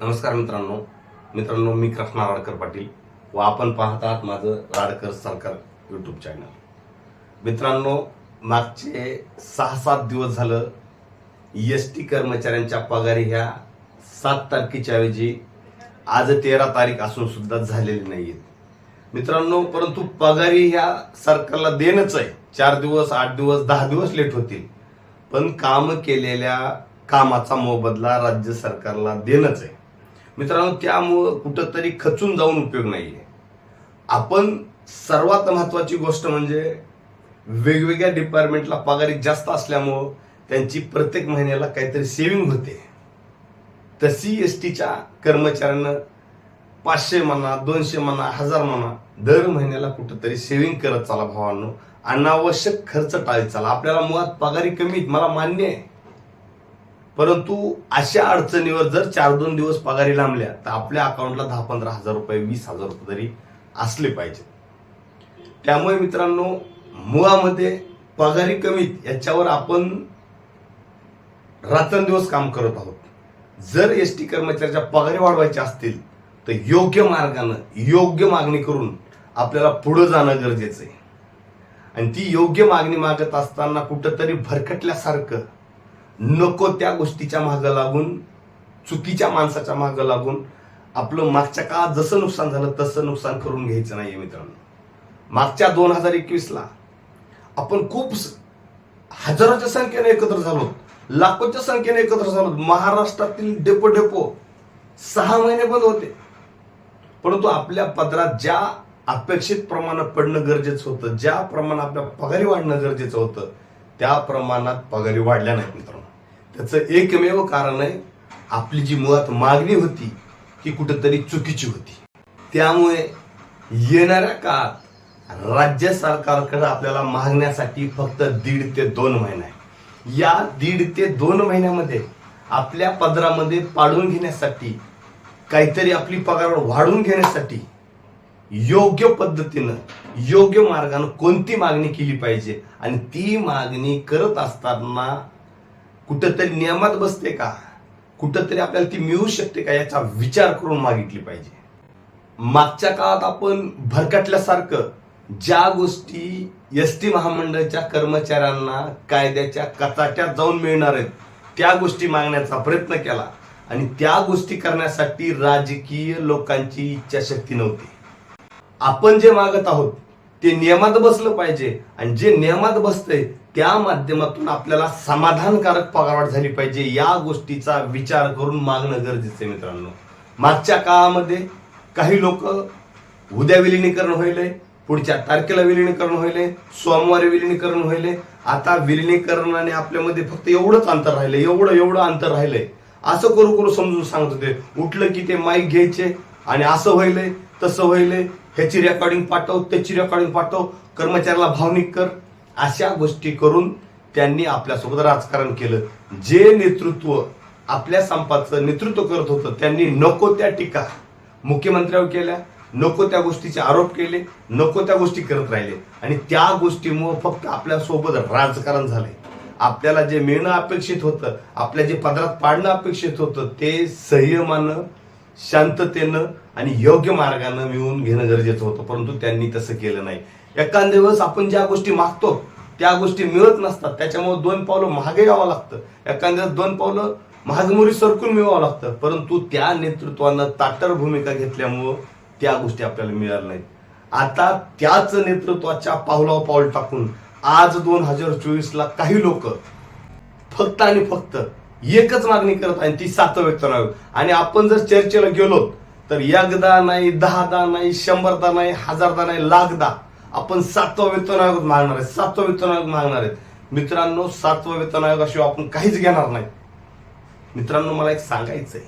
नमस्कार मित्रांनो. मित्रांनो मी कृष्णा राडकर पाटील व आपण पाहत आहात माझं राडकर सरकार यूट्यूब चॅनल मित्रांनो मागचे सहा सात दिवस झालं एस टी कर्मचाऱ्यांच्या पगारी ह्या सात तारखेच्या ऐवजी आज तेरा तारीख असून सुद्धा झालेली नाहीयेत. मित्रांनो परंतु पगारी ह्या सरकारला देणंच आहे. चार दिवस आठ दिवस दहा दिवस लेट होतील. पण काम केलेल्या कामाचा मोबदला राज्य सरकारला देणंच आहे. मित्रांनो त्यामुळं कुठंतरी खचून जाऊन उपयोग नाही आहे आपण सर्वात महत्वाची गोष्ट म्हणजे वेगवेगळ्या डिपार्टमेंटला पगारी जास्त असल्यामुळं त्यांची प्रत्येक महिन्याला काहीतरी सेविंग होते. तशी एस टीच्या कर्मचाऱ्यांना पाचशे म्हणा दोनशे म्हणा हजार म्हणा दर महिन्याला कुठंतरी सेव्हिंग करत चाला भावांनो. अनावश्यक खर्च टाळत चाला. आपल्याला मुळात पगारी कमी मला मान्य आहे. परंतु अशा अडचणीवर जर चार दोन दिवस पगारी लांबल्या तर आपल्या अकाउंटला दहा पंधरा हजार रुपये वीस हजार रुपये तरी असले पाहिजे. त्यामुळे मित्रांनो मुळामध्ये पगारी कमीत याच्यावर आपण रात्रंदिवस काम करत आहोत. जर एस टी कर्मचाऱ्याच्या पगारी वाढवायच्या असतील तर योग्य मार्गानं योग्य मागणी करून आपल्याला पुढं जाणं गरजेचं आहे. आणि ती योग्य मागणी मागत असताना कुठंतरी भरकटल्यासारखं नको त्या गोष्टीच्या मागं लागून चुकीच्या माणसाच्या मागं लागून आपलं मागच्या काळात जसं नुकसान झालं तसं नुकसान करून घ्यायचं नाहीये मित्रांनो. मागच्या दोन हजार एकवीसला आपण खूप स- हजारोच्या संख्येने एकत्र झालो लाखोच्या संख्येने एकत्र झालो महाराष्ट्रातील डेपो डेपो सहा महिने बंद होते. परंतु आपल्या पदरात ज्या अपेक्षित प्रमाणात पडणं गरजेचं होतं ज्या प्रमाणात आपल्या पगारी वाढणं गरजेचं होतं त्या प्रमाणात पगारी वाढल्या नाहीत मित्रांनो. त्याचं एकमेव कारण आहे आपली जी मुळात मागणी होती ती कुठंतरी चुकीची होती. त्यामुळे येणाऱ्या काळात राज्य सरकारकडे आपल्याला मागण्यासाठी फक्त दीड ते दोन महिना आहे या दीड ते दोन महिन्यामध्ये आपल्या पदरामध्ये पाडून घेण्यासाठी काहीतरी आपली पगार वाढवून घेण्यासाठी योग्य पद्धतीनं योग्य मार्गानं कोणती मागणी केली पाहिजे? आणि ती मागणी करत असताना कुठंतरी नियमात बसते का? कुठंतरी आपल्याला ती मिळू शकते का याचा विचार करून मागितली पाहिजे. मागच्या काळात आपण भरकटल्यासारखं ज्या गोष्टी एस टी महामंडळाच्या कर्मचाऱ्यांना कायद्याच्या कचाट्यात जाऊन मिळणार आहेत त्या गोष्टी मागण्याचा प्रयत्न केला आणि त्या गोष्टी करण्यासाठी राजकीय लोकांची इच्छाशक्ती नव्हती. आपण जे मागत आहोत ते नियमात बसलं पाहिजे आणि जे नियमात बसतंय त्या माध्यमातून आपल्याला समाधानकारक पगारवाढ झाली पाहिजे या गोष्टीचा विचार करून मागणं गरजेचं आहे मित्रांनो. मागच्या काळामध्ये काही लोक उद्या विलिनीकरण होईल पुढच्या तारखेला विलिनीकरण होईल सोमवारी विलिनीकरण होईल आता विलिनीकरणाने आपल्यामध्ये फक्त एवढंच अंतर राहिलंय एवढं एवढं अंतर राहिलंय. असं करू करू समजून सांगत होते. उठलं की ते माईक घ्यायचे आणि असं व्हायलंय तसं व्हायलंय. ह्याची रेकॉर्डिंग पाठव त्याची रेकॉर्डिंग पाठव. कर्मचाऱ्याला भावनिक कर. अशा गोष्टी करून त्यांनी आपल्यासोबत राजकारण केलं. जे नेतृत्व आपल्या संपाचं नेतृत्व करत होतं त्यांनी नको त्या टीका मुख्यमंत्र्यावर केल्या नको त्या गोष्टीचे आरोप केले नको त्या गोष्टी करत राहिले. आणि त्या गोष्टीमुळे फक्त आपल्यासोबत राजकारण झाले आपल्याला जे मिळणं अपेक्षित होतं आपल्या जे पदरात पाडणं अपेक्षित होतं ते संयमानं शांततेनं आणि योग्य मार्गानं मिळवून घेणं गरजेचं होतं. परंतु त्यांनी तसं केलं नाही. एखाद दिवस आपण ज्या गोष्टी मागतो त्या गोष्टी मिळत नसतात. त्याच्यामुळे दोन पावलं महागे यावं लागतं. एखाद दिवस दोन पावलं महागमोरी सरकून मिळवावं लागतं. परंतु त्या नेतृत्वानं ताटर भूमिका घेतल्यामुळं त्या गोष्टी आपल्याला मिळाल्या नाहीत. आता त्याच नेतृत्वाच्या पावलावर पाऊल टाकून आज दोन हजार चोवीस ला काही लोक फक्त आणि फक्त एकच मागणी करत आहे ती सात वेतन आयोग आणि आपण जर चर्चेला गेलो तर एकदा नाही दहादा नाही शंभरदा नाही हजारदा नाही लाखदा आपण सातवं वेतन आयोग मागणार आहे सातवं वेतन आयोग मागणार आहेत. मित्रांनो सातवं वेतन आयोगाशिवाय आपण काहीच घेणार नाही. मित्रांनो मला एक सांगायचंय.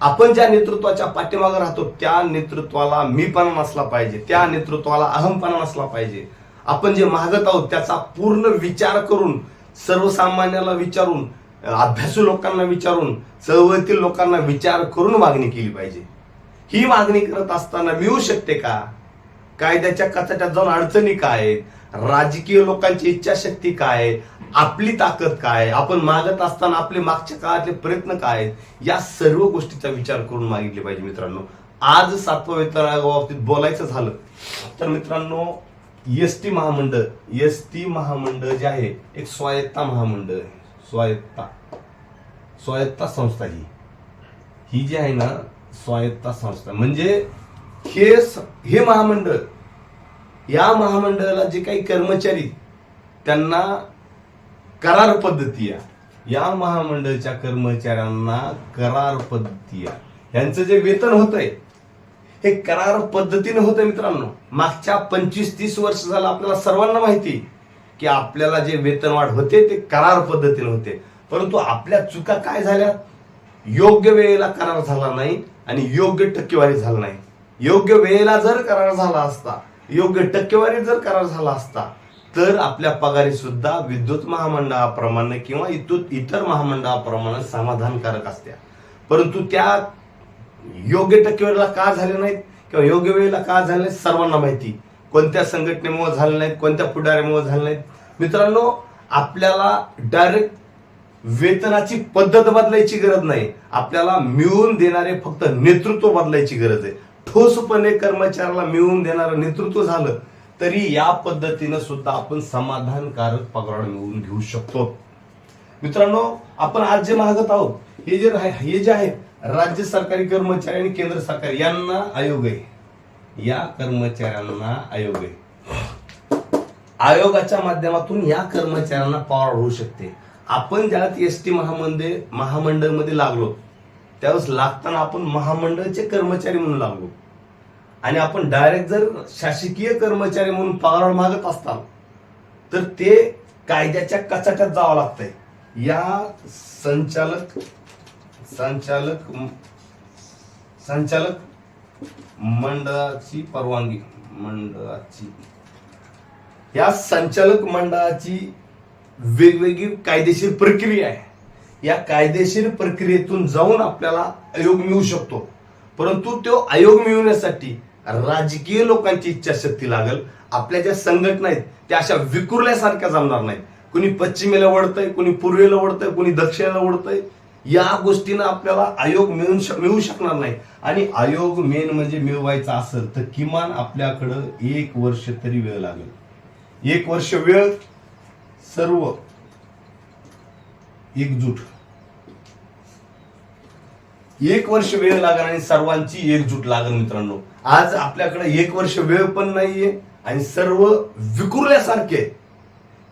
आपण ज्या नेतृत्वाच्या पाठीमागे राहतो त्या नेतृत्वाला मीपणा नसला पाहिजे. त्या नेतृत्वाला अहमपणा नसला पाहिजे. आपण जे मागत आहोत त्याचा पूर्ण विचार करून सर्वसामान्याला विचारून अभ्यासू लोकांना विचारून चळवळीतील लोकांना विचार करून मागणी केली पाहिजे. ही मागणी करत असताना मिळू शकते का? कायद्याच्या कचाट्यात जाऊन अडचणी काय आहेत? राजकीय लोकांची इच्छाशक्ती काय आहे? आपली ताकद काय आपण मागत असताना आपले मागच्या काळातले प्रयत्न काय आहेत? या सर्व गोष्टीचा विचार करून मागितले पाहिजे मित्रांनो. आज सातवा वेतन आयोगाबाबतीत बोलायचं झालं तर मित्रांनो एस टी महामंडळ एस टी महामंडळ जे आहे एक स्वायत्ता महामंडळ स्वायत्ता स्वायत्ता संस्था ही. ही जी आहे ना स्वायत्ता संस्था. म्हणजे हे स- हे महामंडळ या महामंडळाला जे काही कर्मचारी त्यांना करार पद्धती या. महामंडळच्या कर्मचाऱ्यांना करार पद्धती यांचं जे वेतन होतंय हे करार पद्धतीने होतं मित्रांनो. मागच्या पंचवीस तीस वर्ष झालं आपल्याला सर्वांना माहिती आहे की आपल्याला जे वेतनवाढ होते ते करार पद्धतीने होते. परंतु आपल्या चुका काय झाल्या? योग्य वेळेला करार झाला नाही आणि योग्य टक्केवारी झाला नाही. योग्य वेळेला जर करार झाला असता योग्य टक्केवारी जर करार झाला असता तर आपल्या पगारी सुद्धा विद्युत महामंडळाप्रमाणे किंवा इतू इतर महामंडळाप्रमाणे समाधानकारक असत्या. परंतु त्या योग्य टक्केवारीला का झाले नाहीत किंवा योग्य वेळेला का झाले नाहीत सर्वांना माहिती. कोणत्या संघटनेमुळे झाले नाहीत कोणत्या पुढाऱ्यामुळे झाले नाहीत. मित्रांनो आपल्याला डायरेक्ट वेतनाची पद्धत बदलायची गरज नाही. आपल्याला मिळवून देणारे फक्त नेतृत्व बदलायची गरज आहे. ठोसपणे कर्मचाऱ्याला मिळवून देणारं नेतृत्व झालं तरी या पद्धतीनं सुद्धा आपण समाधानकारक पगार मिळवून घेऊ शकतो. मित्रांनो आपण आज जे मागत आहोत हे जे हे जे आहे राज्य सरकारी कर्मचारी आणि केंद्र सरकार यांना आयोग आहे. या कर्मचाऱ्यांना आयोग आहे. आयोगाच्या माध्यमातून या कर्मचाऱ्यांना पॉवर होऊ शकते. आपण ज्यात एस टी महामंडळ महामंडळमध्ये लागलो त्यावेळेस लागताना आपण महामंडळचे कर्मचारी म्हणून लागलो. आणि आपण डायरेक्ट जर शासकीय कर्मचारी म्हणून पगार मागत असताल तर ते कायद्याच्या कचाट्यात जावं लागतंय. या संचालक संचालक संचालक मंडळाची परवानगी मंडळाची. या संचालक मंडळाची वेगवेगळी कायदेशीर प्रक्रिया आहे. या कायदेशीर प्रक्रियेतून जाऊन आपल्याला आयोग मिळू शकतो. परंतु तो आयोग मिळवण्यासाठी राजकीय लोकांची इच्छाशक्ती लागल. आपल्या ज्या संघटना आहेत त्या अशा विकुरल्यासारख्या जमणार नाहीत. कुणी पश्चिमेला ओढतंय कुणी पूर्वेला ओढतंय कुणी दक्षिणेला ओढतंय या गोष्टीनं आपल्याला आयोग मिळून मिळू शकणार नाही. आणि आयोग मेन म्हणजे मिळवायचा असेल तर किमान आपल्याकडं एक वर्ष तरी वेळ लागेल. एक वर्ष वेळ सर्व एकजूट. एक वर्ष वेळ लागणार आणि सर्वांची एकजूट लागेल मित्रांनो. आज आपल्याकडे एक वर्ष वेळ पण नाहीये आणि सर्व विकुरल्यासारखे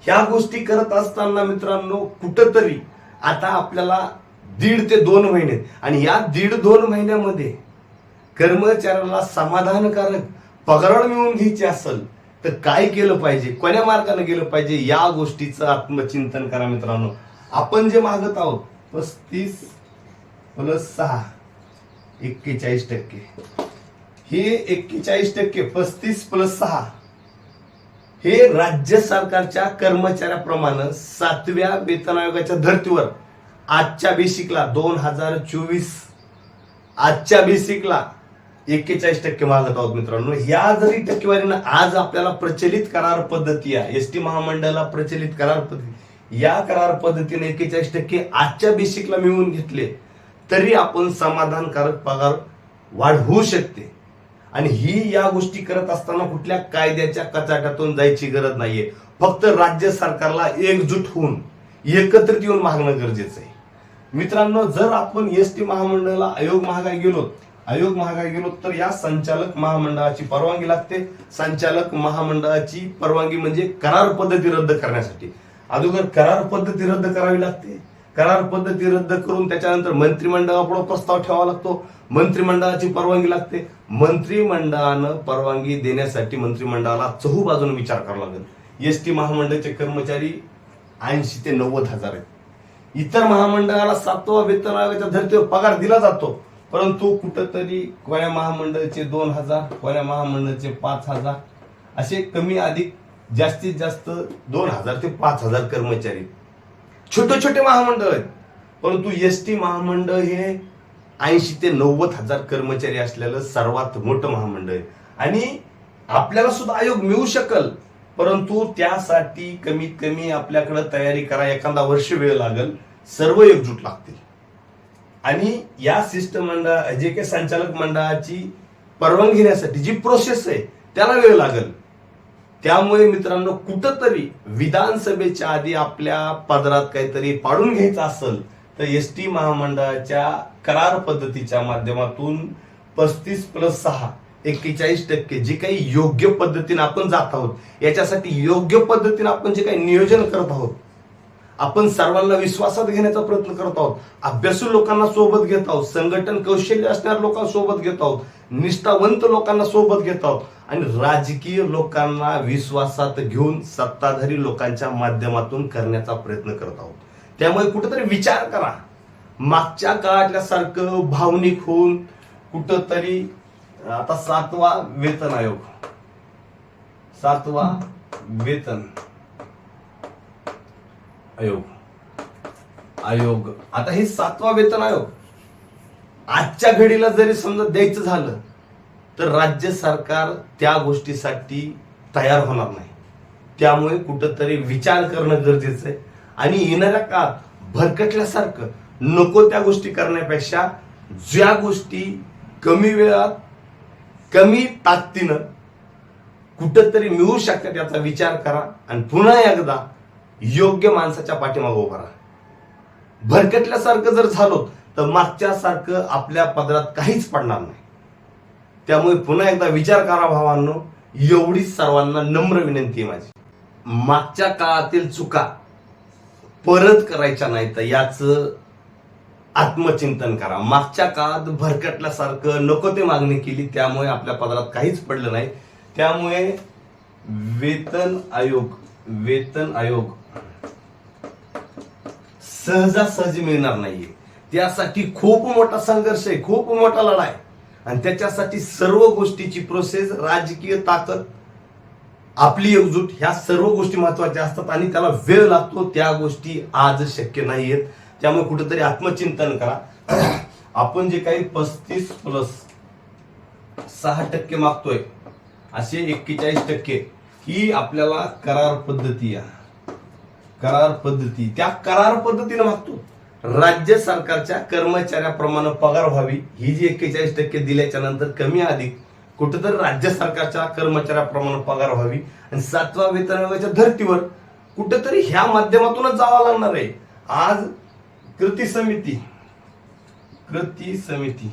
ह्या गोष्टी करत असताना मित्रांनो कुठंतरी आता आपल्याला दीड ते दोन महिने आणि या दीड दोन महिन्यामध्ये कर्मचाऱ्याला समाधानकारक पगार मिळवून घ्यायची असेल तर काय केलं पाहिजे? कोण्या मार्गाने गेलं पाहिजे? या गोष्टीचं आत्मचिंतन करा मित्रांनो. आपण जे मागत आहोत पस्तीस प्लस सहा. एक्केचाळीस टक्के. हे एक्केचाळीस टक्के पस्तीस प्लस सहा. हे राज्य सरकारच्या कर्मचाऱ्याप्रमाणे सातव्या वेतन आयोगाच्या धर्तीवर आजच्या बेसिकला दोन हजार चोवीस. आजच्या बेसिकला एक्केचाळीस टक्के मागत आहोत मित्रांनो. या जरी टक्केवारीनं आज आपल्याला प्रचलित करार पद्धती आहे एस टी महामंडळाला प्रचलित करार पद्धती या करार पद्धतीने एक्केचाळीस टक्के आजच्या बेसिकला मिळवून घेतले. तरी आपण समाधानकारक पगार वाढ होऊ शकते. आणि ही या गोष्टी करत असताना कुठल्या कायद्याच्या कचाट्यातून जायची गरज नाहीये. फक्त राज्य सरकारला एकजूट होऊन एकत्रित येऊन मागणं गरजेचं आहे. मित्रांनो जर आपण एस टी महामंडळाला आयोग महागाई गेलो आयोग महागाई गेलो तर या संचालक महामंडळाची परवानगी लागते. संचालक महामंडळाची परवानगी म्हणजे करार पद्धती रद्द करण्यासाठी. अगोदर करार पद्धती रद्द करावी लागते. करार पद्धती रद्द करून त्याच्यानंतर मंत्रिमंडळापुढे प्रस्ताव ठेवावा लागतो. मंत्रिमंडळाची परवानगी लागते. मंत्रिमंडळानं परवानगी देण्यासाठी मंत्रिमंडळाला चहू बाजूने विचार करावा लागेल. एस टी महामंडळाचे कर्मचारी ऐंशी ते नव्वद हजार आहेत. इतर महामंडळाला सातवा वेतन आयोगाच्या धर्तीवर पगार दिला जातो. परंतु कुठंतरी कोण्या महामंडळाचे दोन हजार कोण्या महामंडळाचे पाच हजार असे कमी अधिक जास्तीत जास्त दोन हजार ते पाच हजार कर्मचारी छोटे छोटे महामंडळ आहेत. परंतु एस टी महामंडळ हे ऐंशी ते नव्वद हजार कर्मचारी असलेलं सर्वात मोठं महामंडळ आहे. आणि आपल्याला सुद्धा आयोग मिळू शकल परंतु त्यासाठी कमीत कमी आपल्याकडे तयारी करा एखादा वर्ष वेळ लागेल सर्व एकजूट लागतील. आणि या सिस्टम जे काही संचालक मंडळाची परवानगी घेण्यासाठी जी प्रोसेस आहे त्याला वेळ लागेल. त्यामुळे मित्रांनो कुठंतरी विधानसभेच्या आधी आपल्या पदरात काहीतरी पाडून घ्यायचं असेल तर एस टी महामंडळाच्या करार पद्धतीच्या माध्यमातून पस्तीस प्लस सहा एक्केचाळीस टक्के जे काही योग्य पद्धतीने आपण जात आहोत याच्यासाठी योग्य पद्धतीने आपण जे काही नियोजन करत आहोत आपण सर्वांना विश्वासात घेण्याचा प्रयत्न करत आहोत. अभ्यासू लोकांना सोबत घेत आहोत. संघटन कौशल्य असणाऱ्या लोकांना सोबत घेत आहोत. निष्ठावंत लोकांना सोबत घेत आहोत. आणि राजकीय लोकांना विश्वासात घेऊन सत्ताधारी लोकांच्या माध्यमातून करण्याचा प्रयत्न करत आहोत. त्यामुळे कुठेतरी विचार करा. मागच्या काळातल्या सारखं भावनिक होऊन कुठंतरी आता सातवा वेतन आयोग. सातवा वेतन. आयोग. आयोग. आता हे सातवा वेतन आयोग. आजच्या घडीला जरी समजा द्यायचं झालं तर राज्य सरकार त्या गोष्टीसाठी तयार होणार नाही. त्यामुळे कुठंतरी विचार करणं गरजेचं आहे. आणि येणाऱ्या काळात भरकटल्यासारखं नको त्या गोष्टी करण्यापेक्षा ज्या गोष्टी कमी वेळात कमी ताकदीनं कुठंतरी मिळू शकतात याचा विचार करा. आणि पुन्हा एकदा योग्य माणसाच्या पाठीमागं उभा राहा. भरकटल्यासारखं जर झालो तर मागच्या सारखं आपल्या पदरात काहीच पडणार नाही. त्यामुळे पुन्हा एकदा विचार करा भावांनो एवढीच सर्वांना नम्र विनंती आहे माझी. मागच्या काळातील चुका परत करायच्या नाही तर याचं आत्मचिंतन करा. मागच्या काळात भरकटल्यासारखं नको ते मागणी केली त्यामुळे आपल्या पदरात काहीच पडलं नाही. त्यामुळे वेतन आयोग वेतन आयोग सहजासहजी मिळणार नाहीये. त्यासाठी खूप मोठा संघर्ष आहे खूप मोठा लढा आहे. आणि त्याच्यासाठी सर्व गोष्टीची प्रोसेस राजकीय ताकद आपली एकजूट ह्या सर्व गोष्टी महत्त्वाच्या असतात आणि त्याला वेळ लागतो त्या गोष्टी आज शक्य नाही आहेत त्यामुळे कुठेतरी आत्मचिंतन करा. आपण जे काही पस्तीस प्लस सहा टक्के मागतोय असे एक्केचाळीस टक्के ही आपल्याला करार पद्धती आहे. करार पद्धती त्या करार पद्धतीने मागतो राज्य सरकारच्या कर्मचाऱ्याप्रमाणे पगार व्हावी ही जी एक्केचाळीस टक्के दिल्याच्या नंतर कमी अधिक कुठेतरी राज्य सरकारच्या कर्मचाऱ्याप्रमाणे पगार व्हावी आणि सातवा वेतन आयोगाच्या धर्तीवर कुठेतरी ह्या माध्यमातूनच जावं लागणार आहे. आज कृती समिती कृती समिती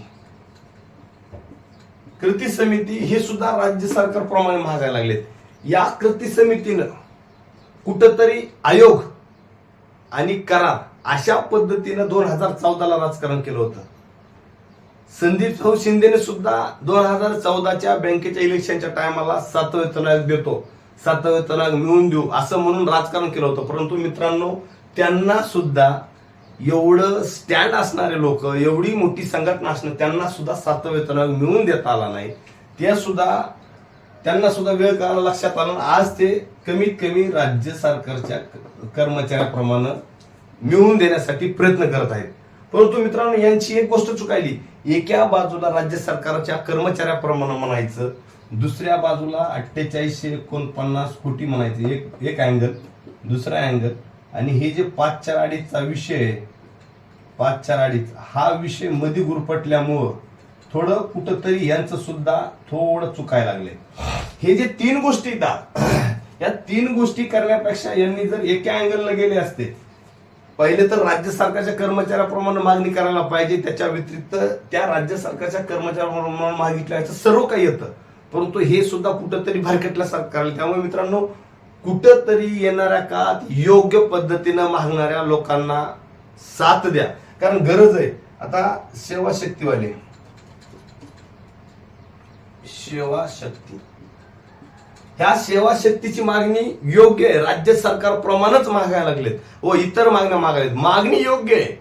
कृती समिती हे सुद्धा राज्य सरकारप्रमाणे मागायला लागलेत. या कृती समितीनं कुठंतरी आयोग आणि करार अशा पद्धतीनं दोन हजार चौदाला राजकारण केलं होतं. संदीप भाऊ शिंदेने सुद्धा दोन हजार चौदाच्या बँकेच्या इलेक्शनच्या टायमाला सातव्या वेतन आयोग देतो. सातव्या वेतन आयोग मिळवून देऊ असं म्हणून राजकारण केलं होतं. परंतु मित्रांनो त्यांना सुद्धा एवढं स्टँड असणारे लोक एवढी मोठी संघटना असणार त्यांना सुद्धा सात वेतन आयोग मिळवून देता आला नाही. त्या सुद्धा त्यांना सुद्धा वेळ काळाला लक्षात आला. आणि आज ते कमीत कमी राज्य सरकारच्या कर्मचाऱ्याप्रमाणे मिळवून देण्यासाठी प्रयत्न करत आहेत. परंतु मित्रांनो यांची एक गोष्ट चुकायली. एका बाजूला राज्य सरकारच्या कर्मचाऱ्याप्रमाणे म्हणायचं दुसऱ्या बाजूला अठ्ठेचाळीसशे एकोणपन्नास कोटी म्हणायचं एक एक अँगल दुसरा अँगल आणि हे जे पाच चार अडीचचा विषय आहे पाच चार अडीच हा विषयमध्ये गुरपटल्यामुळं थोडं कुठंतरी यांचं सुद्धा थोडं चुकायला लागले. हे जे तीन गोष्टी दा या तीन गोष्टी करण्यापेक्षा यांनी जर एका अँगलला गेले असते पहिले तर राज्य सरकारच्या कर्मचाऱ्याप्रमाणे मागणी करायला पाहिजे त्याच्या व्यतिरिक्त त्या राज्य सरकारच्या कर्मचाऱ्याप्रमाणे मागितल्याचं सर्व काही येतं. परंतु हे सुद्धा कुठंतरी भारकटल्या सरकारला त्यामुळे मित्रांनो कुठंतरी येणाऱ्या काळात योग्य पद्धतीनं मागणाऱ्या लोकांना साथ द्या. कारण गरज आहे. आता सेवा शक्तीवाले सेवा शक्ती ह्या सेवा शक्तीची मागणी योग्य आहे. राज्य सरकार प्रमाणच मागायला लागलेत व इतर मागण्या मागायला मागणी योग्य आहे.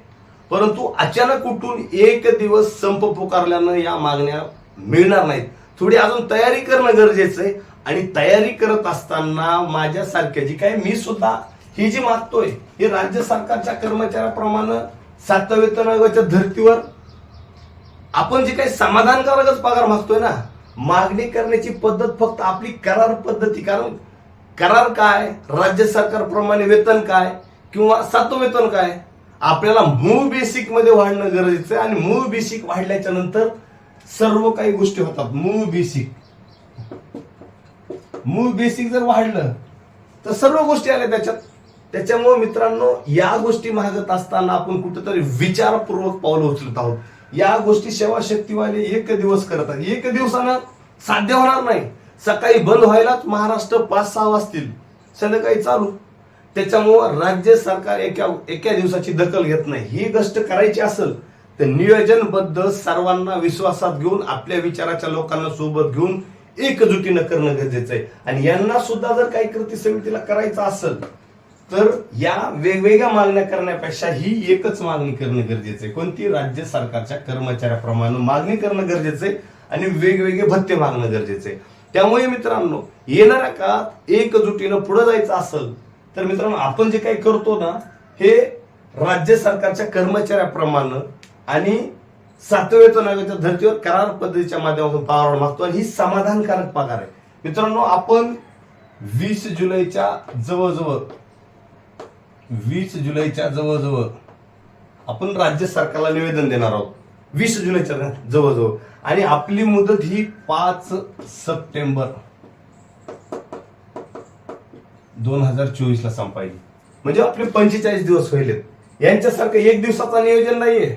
परंतु अचानक उठून एक दिवस संप पुकारल्यानं या मागण्या मिळणार नाहीत. थोडी अजून तयारी करणं गरजेचं आहे. आणि तयारी करत असताना माझ्यासारख्या जी काय मी सुद्धा ही जी मागतोय ही राज्य सरकारच्या कर्मचाऱ्याप्रमाणे सात वेतन आयोगाच्या धर्तीवर आपण जे काही समाधानकारकच पगार मागतोय ना मागणी करण्याची पद्धत फक्त आपली करार पद्धती. कारण करार काय राज्य सरकारप्रमाणे वेतन काय किंवा सातो वेतन काय आपल्याला मूळ बेसिकमध्ये वाढणं गरजेचं आहे. आणि मूळ बेसिक वाढल्याच्या नंतर सर्व काही गोष्टी होतात. मूळ बेसिक मूळ बेसिक जर वाढलं तर सर्व गोष्टी आल्या त्याच्यात. त्याच्यामुळे मित्रांनो या गोष्टी मागत असताना आपण कुठेतरी विचारपूर्वक पावलं उचलत आहोत. या गोष्टी सेवा शक्तीवाले एक दिवस करतात एक दिवसानं साध्य होणार नाही. सकाळी बंद व्हायलाच महाराष्ट्र पाच सहा वाजतील. संध्याकाळी चालू. त्याच्यामुळं राज्य सरकार एका एका दिवसाची दखल घेत नाही. ही गोष्ट करायची असेल तर नियोजनबद्ध सर्वांना विश्वासात घेऊन आपल्या विचाराच्या लोकांना सोबत घेऊन एकजुटीनं करणं गरजेचं आहे. आणि यांना सुद्धा जर काही कृती समितीला करायचं असेल तर या वेगवेगळ्या मागण्या करण्यापेक्षा ही एकच मागणी करणं गरजेचं आहे. कोणती? राज्य सरकारच्या कर्मचाऱ्याप्रमाणे मागणी करणं गरजेचं आहे आणि वेगवेगळे भत्ते मागणं गरजेचं आहे. त्यामुळे मित्रांनो येणाऱ्या काळात एकजुटीनं पुढे जायचं असेल तर मित्रांनो आपण जे काही करतो ना हे राज्य सरकारच्या कर्मचाऱ्याप्रमाणे आणि सातव्या वेतन आयोगाच्या धर्तीवर करार पद्धतीच्या माध्यमातून पगार मागतो आणि ही समाधानकारक पगार आहे. मित्रांनो आपण वीस जुलैच्या जवळजवळ वीस जुलैच्या जवळजवळ आपण राज्य सरकारला निवेदन देणार आहोत. वीस जुलैच्या जवळजवळ. आणि आपली मुदत ही पाच सप्टेंबर दोन हजार चोवीस ला संपायची. म्हणजे आपले पंचेचाळीस दिवस व्हायलेत. यांच्यासारखं एक दिवसाचा नियोजन नाहीये.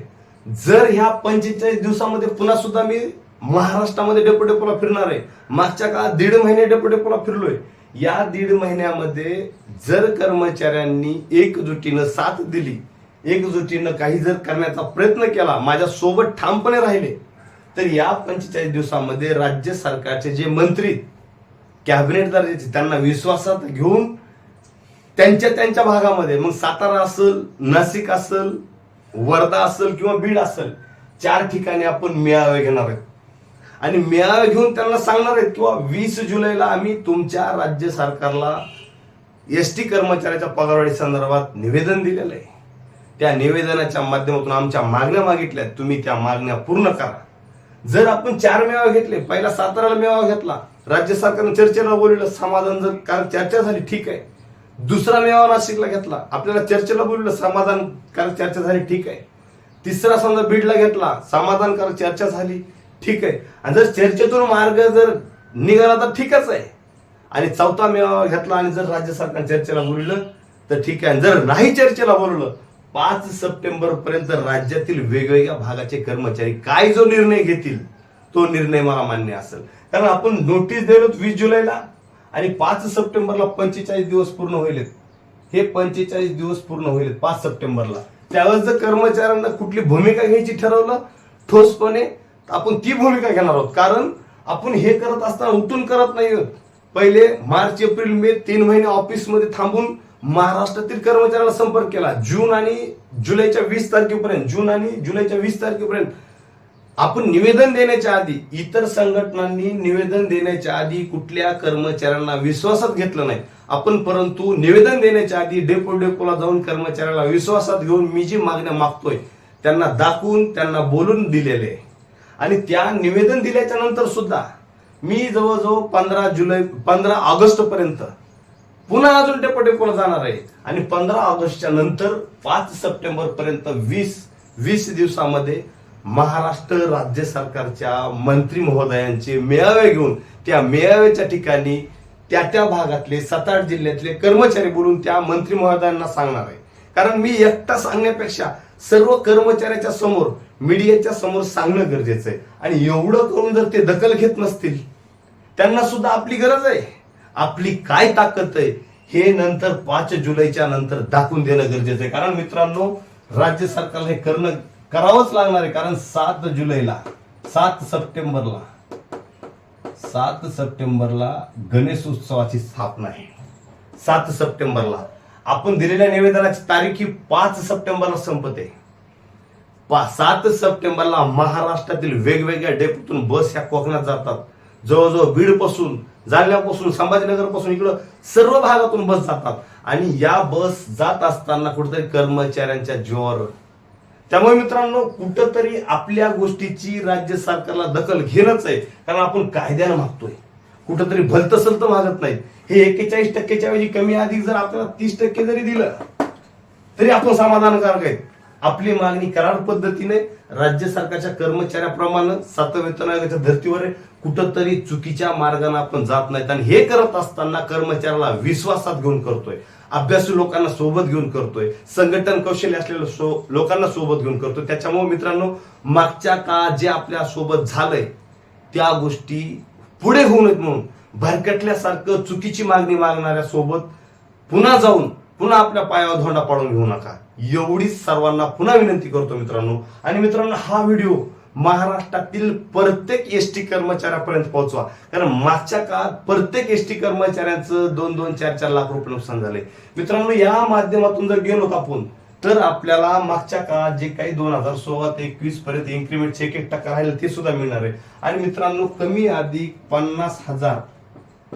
जर ह्या पंचेचाळीस दिवसामध्ये पुन्हा सुद्धा मी महाराष्ट्रामध्ये डेपो डेपोला फिरणार आहे. मागच्या काळात दीड महिने डेपो डेपोला फिरलोय. या दीड महिन्यामध्ये जर कर्मचाऱ्यांनी एकजुटीनं साथ दिली एकजुटीनं काही जर करण्याचा प्रयत्न केला माझ्या सोबत ठामपणे राहिले तर या पंचेचाळीस दिवसामध्ये राज्य सरकारचे जे मंत्री कॅबिनेट दर्जाचे त्यांना विश्वासात घेऊन त्यांच्या त्यांच्या भागामध्ये मग सातारा असेल नाशिक असेल वर्धा असेल किंवा बीड असेल चार ठिकाणी आपण मेळावे घेणार आहोत. आणि मेळावे घेऊन त्यांना सांगणार आहेत किंवा वीस जुलैला आम्ही तुमच्या राज्य सरकारला एस टी कर्मचाऱ्याच्या पगारवाढी संदर्भात निवेदन दिलेलं आहे. त्या निवेदनाच्या माध्यमातून आमच्या मागण्या मागितल्या तुम्ही त्या मागण्या पूर्ण करा. जर आपण चार मेळावा घेतले पहिला साताराला मेळावा घेतला राज्य सरकारनं चर्चेला बोलवलं समाधान जर काल चर्चा झाली ठीक आहे. दुसरा मेळावा नाशिकला घेतला आपल्याला चर्चेला बोलवलं समाधान कारण चर्चा झाली ठीक आहे. तिसरा समजा बीडला घेतला समाधानकारक चर्चा झाली ठीक आहे. आणि जर चर्चेतून मार्ग जर निघाला तर ठीकच आहे. आणि चौथा मेळावा घेतला आणि जर राज्य सरकार चर्चेला बोललं तर ठीक आहे. जर नाही चर्चेला बोलवलं पाच सप्टेंबर पर्यंत राज्यातील वेगवेगळ्या भागाचे कर्मचारी काय जो निर्णय घेतील तो निर्णय मला मान्य असेल. कारण आपण नोटीस दिलो वीस जुलैला आणि पाच सप्टेंबरला पंचेचाळीस दिवस पूर्ण होईल हे पंचेचाळीस दिवस पूर्ण होईल पाच सप्टेंबरला. त्यावेळेस जर कर्मचाऱ्यांना कुठली भूमिका घ्यायची ठरवलं ठोसपणे आपण ती भूमिका घेणार आहोत. कारण आपण हे करत असताना उठून करत नाही पहिले मार्च एप्रिल मे तीन महिने ऑफिसमध्ये थांबून महाराष्ट्रातील कर्मचाऱ्याला संपर्क केला. जून आणि जुलैच्या वीस तारखेपर्यंत जून आणि जुलैच्या वीस तारखेपर्यंत आपण निवेदन देण्याच्या आधी इतर संघटनांनी निवेदन देण्याच्या आधी कुठल्या कर्मचाऱ्यांना विश्वासात घेतलं नाही. आपण परंतु निवेदन देण्याच्या आधी डेपो डेपोला जाऊन कर्मचाऱ्याला विश्वासात घेऊन मी जी मागण्या मागतोय त्यांना दाखवून त्यांना बोलून दिलेले आहे. आणि त्या निवेदन दिल्याच्या नंतर सुद्धा मी जवळजवळ पंधरा जुलै पंधरा ऑगस्ट पर्यंत पुन्हा अजून डेपो जाणार आहे. आणि पंधरा ऑगस्टच्या नंतर पाच सप्टेंबर पर्यंत वीस वीस दिवसामध्ये महाराष्ट्र राज्य सरकारच्या मंत्री महोदयांचे मेळावे घेऊन त्या मेळाव्याच्या ठिकाणी त्या त्या भागातले सात आठ जिल्ह्यातले कर्मचारी बोलून त्या मंत्री महोदयांना सांगणार आहे. कारण मी एकटा सांगण्यापेक्षा सर्व कर्मचाऱ्याच्या समोर मीडियाच्या समोर सांगणं गरजेचं आहे. आणि एवढं करून जर ते दखल घेत नसतील त्यांना सुद्धा आपली गरज आहे. आपली काय ताकद आहे हे नंतर पाच जुलैच्या नंतर दाखवून देणं गरजेचं आहे. कारण मित्रांनो राज्य सरकारला हे करणं करावंच लागणार आहे. कारण सात जुलैला सात सप्टेंबरला सात सप्टेंबरला गणेश उत्सवाची स्थापना आहे. सात सप्टेंबरला. आपण दिलेल्या निवेदनाची तारीख ही पाच सप्टेंबरला संपते. पा सात सप्टेंबरला महाराष्ट्रातील वेगवेगळ्या डेपोतून बस ह्या कोकणात जातात. जवळजवळ बीडपासून जालन्यापासून संभाजीनगरपासून इकडं सर्व भागातून बस जातात. आणि या बस जात असताना कुठेतरी कर्मचाऱ्यांच्या जीवावर. त्यामुळे मित्रांनो कुठंतरी आपल्या गोष्टीची राज्य सरकारला दखल घेणंच आहे. कारण आपण कायद्यानं मागतोय. कुठंतरी भलतसलत मागत नाही हे एक्केचाळीस टक्केच्या ऐवजी कमी अधिक जर आपल्याला तीस टक्के जरी दिलं तरी आपण समाधानकारक आहेत. आपली मागणी करार पद्धतीने राज्य सरकारच्या कर्मचाऱ्याप्रमाणे सातव वेतन आयोगाच्या धर्तीवर आहे. कुठंतरी चुकीच्या मार्गाने आपण जात नाहीत आणि हे करत असताना कर्मचाऱ्याला विश्वासात घेऊन करतोय. अभ्यासू लोकांना सोबत घेऊन करतोय. संघटन कौशल्य असलेल्या सो- लोकांना सोबत घेऊन करतोय. त्याच्यामुळे मित्रांनो मागच्या काळात जे आपल्यासोबत झालंय त्या गोष्टी पुढे होऊ नयेत म्हणून भरकटल्यासारखं चुकीची मागणी मागणाऱ्या सोबत पुन्हा जाऊन पुन्हा आपल्या पायावर धोंडा पाडून घेऊ नका. एवढीच सर्वांना पुन्हा विनंती करतो मित्रांनो. आणि मित्रांनो हा व्हिडिओ महाराष्ट्रातील प्रत्येक एस टी कर्मचाऱ्यापर्यंत पोहोचवा. कारण मागच्या काळात प्रत्येक एस टी कर्मचाऱ्यांचं दोन दोन चार चार लाख रुपये नुकसान झाले. मित्रांनो या माध्यमातून जर गेलो आपण तर आपल्याला मागच्या काळात जे काही दोन हजार सोळा ते एकवीस पर्यंत इन्क्रीमेंट एक एक टक्का राहिले ते सुद्धा मिळणार आहे. आणि मित्रांनो कमी अधिक पन्नास हजार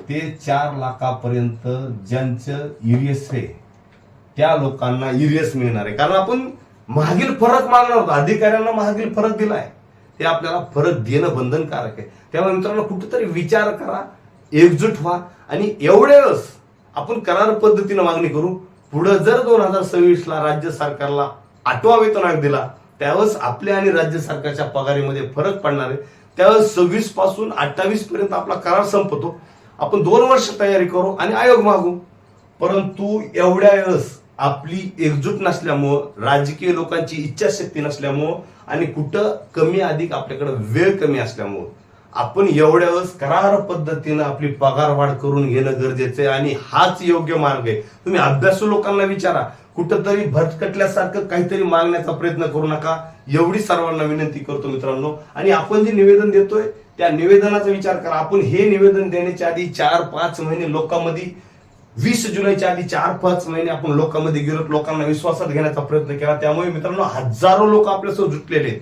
ते चार लाखापर्यंत ज्यांचं युरियस आहे त्या लोकांना युरियस मिळणार आहे. कारण आपण मागील फरक मागणार होतो. अधिकाऱ्यांना मागील फरक दिलाय. ते आपल्याला फरक देणं बंधनकारक आहे. त्यामुळे मित्रांनो कुठेतरी विचार करा एकजूट व्हा आणि एवढ्या आपण करार पद्धतीनं मागणी करू. पुढं जर दोन हजार सव्वीसला राज्य सरकारला आठवा वेतन आयोग दिला त्यावेळेस आपल्या आणि राज्य सरकारच्या पगारीमध्ये फरक पडणार आहे. त्यावेळेस सव्वीसपासून अठ्ठावीस पर्यंत आपला करार संपतो. आपण दोन वर्ष तयारी करू आणि आयोग मागू. परंतु एवढ्या वेळेस आपली एकजूट नसल्यामुळं राजकीय लोकांची इच्छाशक्ती नसल्यामुळं आणि कुठं कमी अधिक आपल्याकडे वेळ कमी असल्यामुळं आपण एवढ्या वेळेस करार पद्धतीनं आपली पगार वाढ करून घेणं गरजेचं आहे आणि हाच योग्य मार्ग आहे. तुम्ही अभ्यासू लोकांना विचारा कुठंतरी भटकटल्यासारखं काहीतरी मागण्याचा प्रयत्न करू नका. एवढी सर्वांना विनंती करतो मित्रांनो. आणि आपण जे निवेदन देतोय त्या निवेदनाचा विचार करा. आपण हे निवेदन देण्याच्या आधी चार पाच महिने लोकांमध्ये वीस जुलैच्या आधी चार पाच महिने आपण लोकांमध्ये गेलो लोकांना विश्वासात घेण्याचा प्रयत्न केला. त्यामुळे मित्रांनो हजारो लोक आपल्यासोबत जुटलेले आहेत.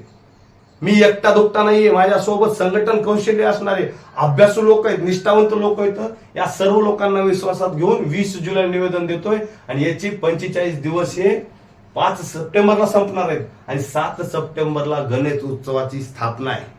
मी एकटा दुखता नाहीये. माझ्यासोबत संघटन कौशल्य असणारे अभ्यासू लोक आहेत निष्ठावंत लोक आहेत. या सर्व लोकांना विश्वासात घेऊन वीस जुलै निवेदन देतोय. आणि याची पंचेचाळीस दिवस हे पाच सप्टेंबरला संपणार आहेत. आणि सात सप्टेंबरला गणेश उत्सवाची स्थापना आहे.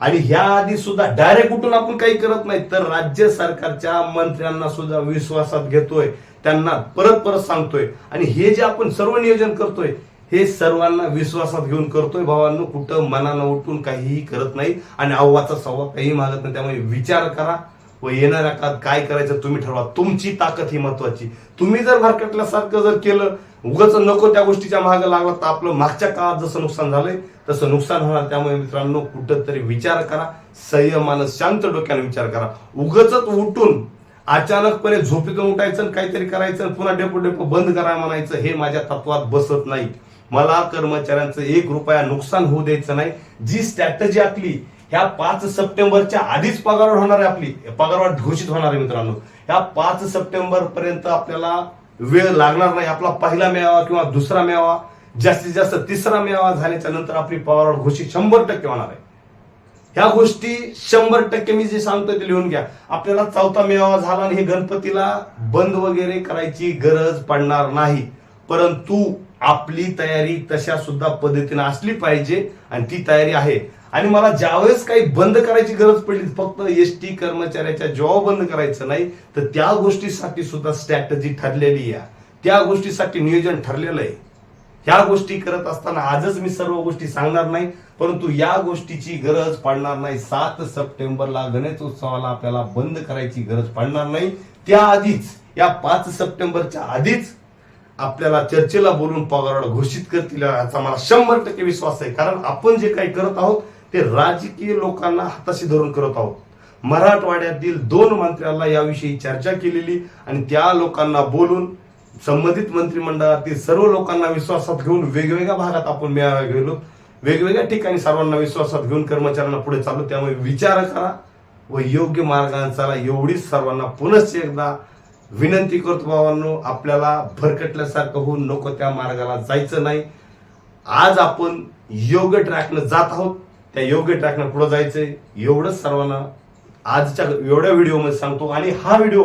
आणि ह्या आधी सुद्धा डायरेक्ट उठून आपण काही करत नाही तर राज्य सरकारच्या मंत्र्यांना सुद्धा विश्वासात घेतोय त्यांना परत परत सांगतोय. आणि हे जे आपण सर्व नियोजन करतोय हे सर्वांना विश्वासात घेऊन करतोय भावांनो कुठं मनानं उठून काहीही करत नाही. आणि अव्वाचा सव्वा काही मागत नाही त्यामुळे विचार करा. व येणाऱ्या काळात काय करायचं तुम्ही ठरवा. तुमची ताकद ही महत्वाची. तुम्ही जर भरकटल्यासारखं जर केलं उगाच नको त्या गोष्टीच्या मागे लागला तर आपलं मागच्या काळात जसं नुकसान झालंय तसं नुकसान होणार. त्यामुळे मित्रांनो कुठंतरी विचार करा संयमानं शांत डोक्याने विचार करा. उगच उठून अचानकपणे झोपेतून उठायचं आणि काहीतरी करायचं पुन्हा डेपो डेपो बंद करा म्हणायचं हे माझ्या तत्वात बसत नाही. मला कर्मचाऱ्यांचं एक रुपया नुकसान होऊ द्यायचं नाही. जी स्ट्रॅटजी आपली ह्या पाच सप्टेंबरच्या आधीच पगारवाढ होणार आहे आपली. पगारवाढ घोषित होणार आहे मित्रांनो. ह्या पाच सप्टेंबर पर्यंत आपल्याला वेळ लागणार नाही. आपला पहिला मेळावा किंवा दुसरा मेळावा जास्तीत जास्त तिसरा मेळावा झाल्याच्यानंतर आपली पगारवाढ घोषित शंभर टक्के होणार आहे. ह्या गोष्टी शंभर टक्के मी जे सांगतोय ते लिहून घ्या. आपल्याला चौथा मेळावा झाला आणि हे गणपतीला बंद वगैरे करायची गरज पडणार नाही. परंतु आपली तयारी तशा सुद्धा पद्धतीने असली पाहिजे आणि ती तयारी आहे. आणि मला ज्यावेळेस काही बंद करायची गरज पडली फक्त एस टी कर्मचाऱ्याच्या जॉब बंद करायचं नाही तर त्या गोष्टीसाठी सुद्धा स्ट्रॅटजी ठरलेली आहे. त्या गोष्टीसाठी नियोजन ठरलेलं आहे. ह्या गोष्टी करत असताना आजच मी सर्व गोष्टी सांगणार नाही परंतु या गोष्टीची गरज पडणार नाही. सात सप्टेंबरला गणेश उत्सवाला आपल्याला बंद करायची गरज पडणार नाही. त्या आधीच या पाच सप्टेंबरच्या आधीच आपल्याला चर्चेला बोलून पगारवाढ घोषित करतील याचा मला शंभर टक्के विश्वास आहे. कारण आपण जे काही करत आहोत ते राजकीय लोकांना हाताशी धरून करत आहोत. मराठवाड्यातील दोन मंत्र्यांना याविषयी चर्चा केलेली आणि त्या लोकांना बोलून संबंधित मंत्रिमंडळातील सर्व लोकांना विश्वासात घेऊन वेगवेगळ्या भागात आपण मेळावा गेलो वेगवेगळ्या ठिकाणी सर्वांना विश्वासात घेऊन कर्मचाऱ्यांना पुढे चालू त्यामुळे विचार करा व योग्य मार्गाने चाला एवढीच सर्वांना पुनश्च एकदा विनंती करतो भावांनो आपल्याला भरकटल्यासारखं होऊन नको त्या मार्गाला जायचं नाही. आज आपण योग्य ट्रॅकनं जात आहोत. त्या योग्य ट्रॅकनं पुढे जायचंय. एवढंच सर्वांना आजच्या एवढ्या व्हिडिओमध्ये सांगतो. आणि हा व्हिडिओ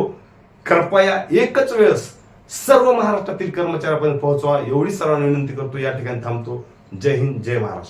कृपया एकच वेळेस सर्व महाराष्ट्रातील कर्मचाऱ्यापर्यंत पोहोचवा. एवढी सर्वांना विनंती करतो. या ठिकाणी थांबतो. जय हिंद जय महाराष्ट्र.